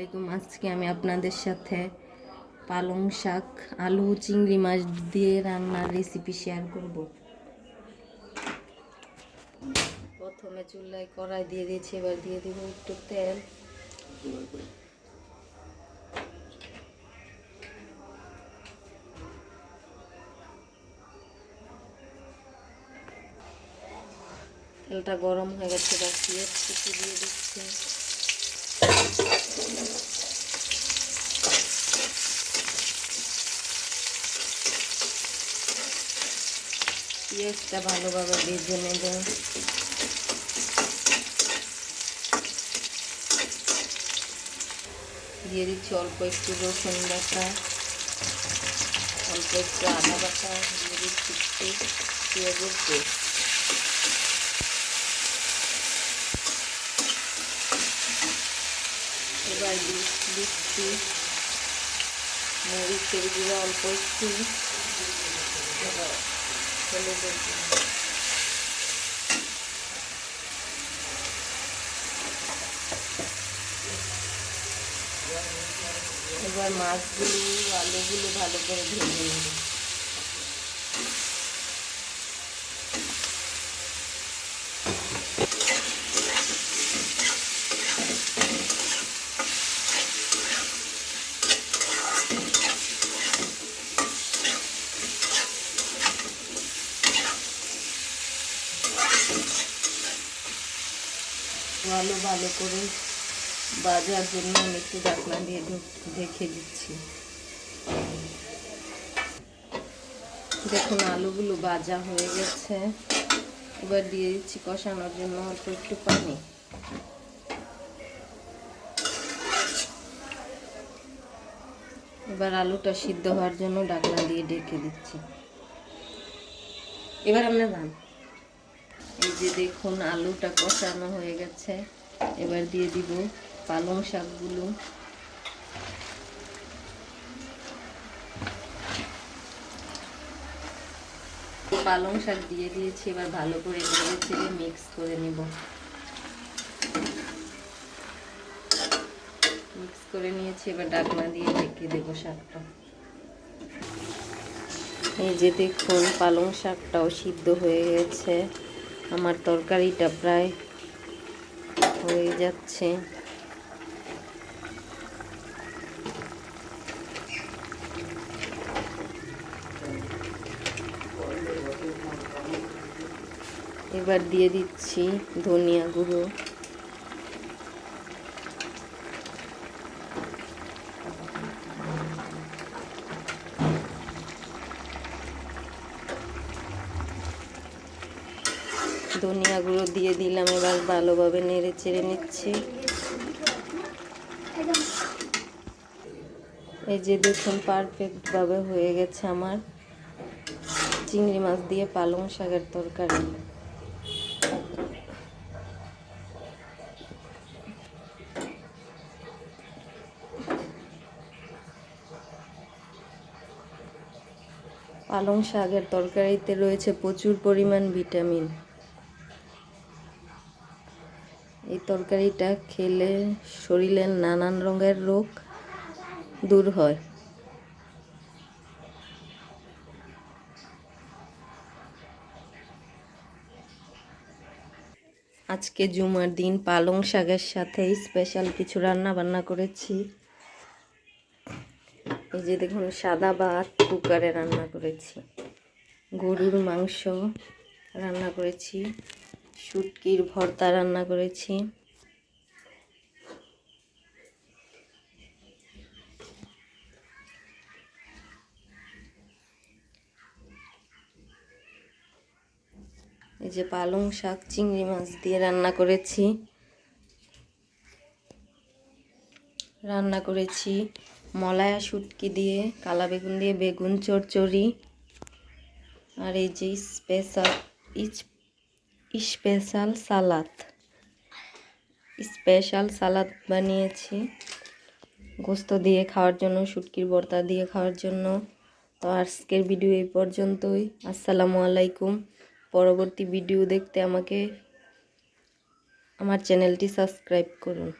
আলাইকুম। আজকে আমি আপনাদের সাথে পালং শাক, আলু, চিংড়ি মাছ দিয়ে রান্নার রেসিপি শেয়ার করব। প্রথমে চুলায় কড়াই দিয়ে দিয়েছি, এবার দিয়ে দিব একটু তেল। তেলটা গরম হয়ে গেছে, এবার দিয়ে দিচ্ছি। পেঁয়াজটা ভালোভাবে ভেজে নেব। দিয়ে দিচ্ছি অল্প একটু রসুন বাটা, অল্প একটু আদা বাটা, দিয়ে দিচ্ছি একটু পেঁয়াজের পেস্ট। এবার দিচ্ছি মরিচের গুঁড়ো অল্প একটু। হলুদের গুঁড়ো এবার মাছগুলো আলুগুলো ভালো করে ভেজে নেব। আলু ভালো করে বাজার জন্য আমি একটু ঢাকনা দিয়ে দেখে দিচ্ছি। দেখুন, আলুগুলো ভাজা হয়ে গেছে। এবার দিয়ে দিচ্ছি কষানোর জন্য অল্প একটু পানি। এবার আলুটা সিদ্ধ হওয়ার জন্য ঢাকনা দিয়ে ডেকে দিচ্ছি। এবার আমরা রান এই যে দেখুন আলুটা কষানো হয়ে গেছে। এবার দিয়ে দিব পালং শাকগুলো। পালং শাক দিয়ে দিয়েছি, এবার ভালো করে নেড়ে চেড়ে মিক্স করে নিব। মিক্স করে নিয়েছি, এবার ডাকনা দিয়ে ঢেকে দেব শাকটা। এই যে দেখুন পালং শাকটাও সিদ্ধ হয়ে গেছে। আমার তরকারিটা প্রায় হয়ে যাচ্ছে। এবার দিয়ে দিচ্ছি ধনিয়া গুঁড়ো। ধনিয়া গুঁড়ো দিয়ে দিলাম, এবার ভালোভাবে নেড়ে চেড়ে নিচ্ছি। এই যে দেখুন পারফেক্টভাবে হয়ে গেছে আমার। চিংড়ি মাছ দিয়ে পালং শাকের তরকারি। পালং শাকের তরকারিতে রয়েছে প্রচুর পরিমাণ ভিটামিন। তরকারিটা খেলে শরীরের নানান রঙের রোগ দূর হয়। আজকে জুমার দিন, পালং শাকের সাথে স্পেশাল কিছু রান্না বান্না করেছি। এই যে দেখুন, সাদা ভাত, কুকারে রান্না করেছি। গরুর মাংস রান্না করেছি। শুটকির ভর্তা রান্না করেছি। এই যে পালং শাক, চিংড়ি মাছ দিয়ে রান্না করেছি। রান্না করেছি মলায়া শুটকি দিয়ে, কালা বেগুন দিয়ে, বেগুন চচ্চড়ি আর এই যে special special salad. Special salad বানিয়েছি। গোস্ত দিয়ে খাওয়ার জন্য, শুটকির বর্তা দিয়ে খাওয়ার জন্য। তো আজকের ভিডিও এই পর্যন্তই। আসসালামু আলাইকুম। পরবর্তী ভিডিও দেখতে আমাকে, আমার চ্যানেলটি সাবস্ক্রাইব করুন।